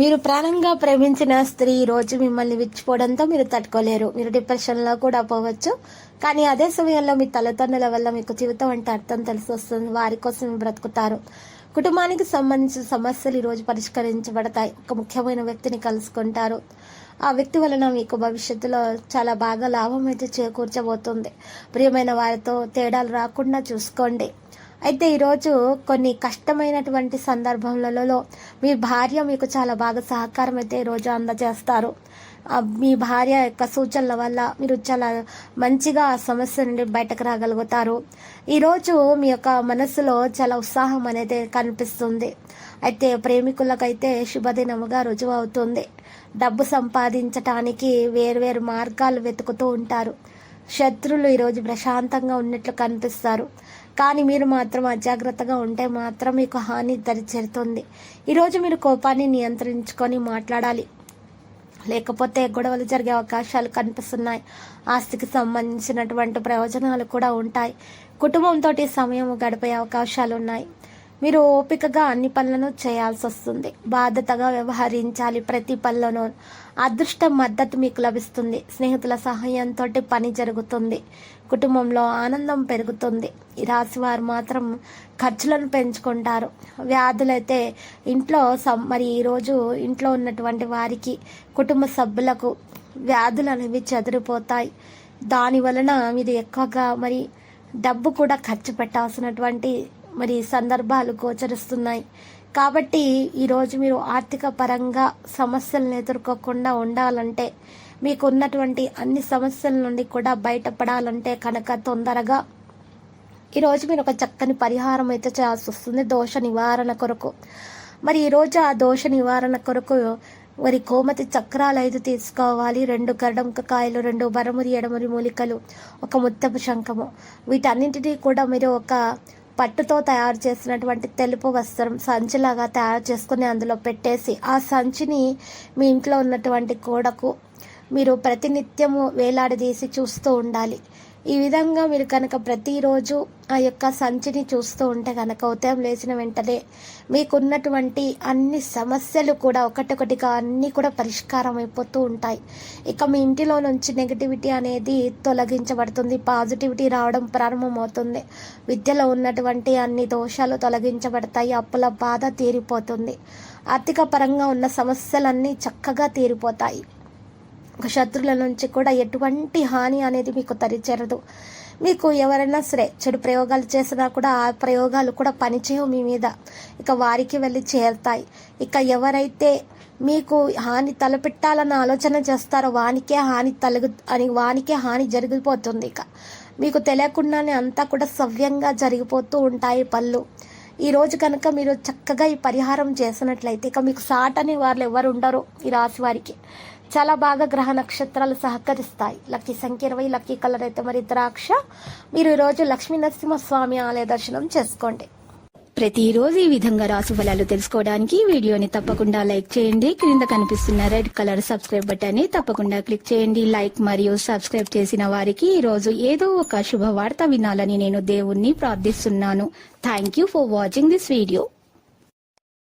మీరు ప్రాణంగా ప్రేమించిన స్త్రీ రోజు మిమ్మల్ని విచ్చిపోవడంతో మీరు తట్టుకోలేరు. మీరు డిప్రెషన్లో కూడా పోవచ్చు. కానీ అదే సమయంలో మీ తల్లిదండ్రుల వల్ల మీకు జీవితం అంటే అర్థం తెలిసి వస్తుంది. వారి కోసం బ్రతుకుతారు. కుటుంబానికి సంబంధించిన సమస్యలు ఈరోజు పరిష్కరించబడతాయి. ఒక ముఖ్యమైన వ్యక్తిని కలుసుకుంటారు. ఆ వ్యక్తి వలన మీకు భవిష్యత్తులో చాలా బాగా లాభం అయితే చేకూర్చబోతుంది. ప్రియమైన వారితో తేడాలు రాకుండా చూసుకోండి. అయితే ఈరోజు కొన్ని కష్టమైనటువంటి సందర్భములలో మీ భార్య మీకు చాలా బాగా సహకారం అయితే ఈరోజు అందజేస్తారు. మీ భార్య యొక్క సూచనల వల్ల మీరు చాలా మంచిగా ఆ సమస్య నుండి బయటకు రాగలుగుతారు. ఈరోజు మీ యొక్క మనసులో చాలా ఉత్సాహం అనేది కనిపిస్తుంది. అయితే ప్రేమికులకైతే శుభదినముగా రుజువు అవుతుంది డబ్బు సంపాదించటానికి వేర్వేరు మార్గాలు వెతుకుతూ ఉంటారు. శత్రులు ఈరోజు ప్రశాంతంగా ఉన్నట్లు కనిపిస్తారు. కానీ మీరు మాత్రం అజాగ్రత్తగా ఉంటే మాత్రం మీకు హాని దరిచేరుతుంది. ఈరోజు మీరు కోపాన్ని నియంత్రించుకొని మాట్లాడాలి. లేకపోతే గొడవలు జరిగే అవకాశాలు కనిపిస్తున్నాయి. ఆస్తికి సంబంధించినటువంటి ప్రయోజనాలు కూడా ఉంటాయి. కుటుంబంతో సమయం గడిపే అవకాశాలు ఉన్నాయి. మీరు ఓపికగా అన్ని పనులను చేయాల్సి వస్తుంది. బాధ్యతగా వ్యవహరించాలి ప్రతి పనిలోనూ. అదృష్ట మద్దతు మీకు లభిస్తుంది. స్నేహితుల సహాయంతో పని జరుగుతుంది. కుటుంబంలో ఆనందం పెరుగుతుంది. ఈ రాశి వారు మాత్రం ఖర్చులను పెంచుకుంటారు. వ్యాధులైతే ఇంట్లో మరి ఈరోజు ఇంట్లో ఉన్నటువంటి వారికి కుటుంబ సభ్యులకు వ్యాధులు అనేవి చెదిరిపోతాయి. దాని వలన మీరు ఎక్కువగా మరి డబ్బు కూడా ఖర్చు పెట్టాల్సినటువంటి మరి సందర్భాలు గోచరిస్తున్నాయి. కాబట్టి ఈరోజు మీరు ఆర్థిక పరంగా సమస్యలను ఎదుర్కోకుండా ఉండాలంటే మీకు ఉన్నటువంటి అన్ని సమస్యల నుండి కూడా బయటపడాలంటే కనుక తొందరగా ఈరోజు మీరు ఒక చక్కని పరిహారం అయితే చేయాల్సి వస్తుంది. దోష నివారణ కొరకు. మరి ఈరోజు ఆ దోష నివారణ కొరకు మరి కోమతి చక్రాలు ఐదు తీసుకోవాలి. రెండు కాయలు రెండు బరమురి ఎడమురి మూలికలు ఒక ముత్తపు శంఖము. వీటన్నింటినీ కూడా మీరు ఒక పట్టుతో తయారు చేసినటువంటి తెలుపు వస్త్రం సంచిలాగా తయారు చేసుకుని అందులో పెట్టేసి ఆ సంచిని మీ ఇంట్లో ఉన్నటువంటి గోడకు మీరు ప్రతినిత్యము వేలాడదీసి చూస్తూ ఉండాలి. ఈ విధంగా మీరు కనుక ప్రతిరోజు ఆ యొక్క సంచిని చూస్తూ ఉంటే కనుక ఉదయం లేచిన వెంటనే మీకున్నటువంటి అన్ని సమస్యలు కూడా ఒకటొకటిగా అన్నీ కూడా పరిష్కారం అయిపోతూ ఉంటాయి. ఇక మీ ఇంటిలో నుంచి నెగిటివిటీ అనేది తొలగించబడుతుంది. పాజిటివిటీ రావడం ప్రారంభమవుతుంది. విద్యలో ఉన్నటువంటి అన్ని దోషాలు తొలగించబడతాయి. అప్పుల బాధ తీరిపోతుంది. ఆర్థిక పరంగా ఉన్న సమస్యలన్నీ చక్కగా తీరిపోతాయి. శత్రుల నుంచి కూడా ఎటువంటి హాని అనేది మీకు తరిచేరదు. మీకు ఎవరైనా సరే చెడు ప్రయోగాలు చేసినా కూడా ఆ ప్రయోగాలు కూడా పనిచేయవు మీ మీద. ఇక వారికి వెళ్ళి చేరుతాయి. ఇక ఎవరైతే మీకు హాని తలపెట్టాలన్న ఆలోచన చేస్తారో వానికే హాని తలగు అని వానికే హాని జరిగిపోతుంది ఇక. మీకు తెలియకుండానే అంతా కూడా సవ్యంగా జరిగిపోతూ ఉంటాయి పళ్ళు. ఈ రోజు కనుక మీరు చక్కగా ఈ పరిహారం చేసినట్లయితే ఇక మీకు సాటని వాళ్ళు ఎవరు ఉండరు ఈ రాశి వారికి. చాలా బాగా గ్రహ నక్షత్రాలు సహకరిస్తాయి. లక్కీ సంఖ్య ఇరవై లక్కీ కలర్ అయితే మరి ద్రాక్ష. మీరు ఈరోజు లక్ష్మీ నరసింహస్వామి ఆలయ దర్శనం చేసుకోండి. ప్రతిరోజు ఈ విధంగా రాసు ఫలాలు తెలుసుకోవడానికి వీడియోని తప్పకుండా లైక్ చేయండి. క్రింద కనిపిస్తున్న రెడ్ కలర్ సబ్స్క్రైబ్ బటన్ని తప్పకుండా క్లిక్ చేయండి. లైక్ మరియు సబ్స్క్రైబ్ చేసిన వారికి ఈ రోజు ఏదో ఒక శుభవార్త వినాలని నేను దేవుణ్ణి ప్రార్థిస్తున్నాను. Thank you for watching this video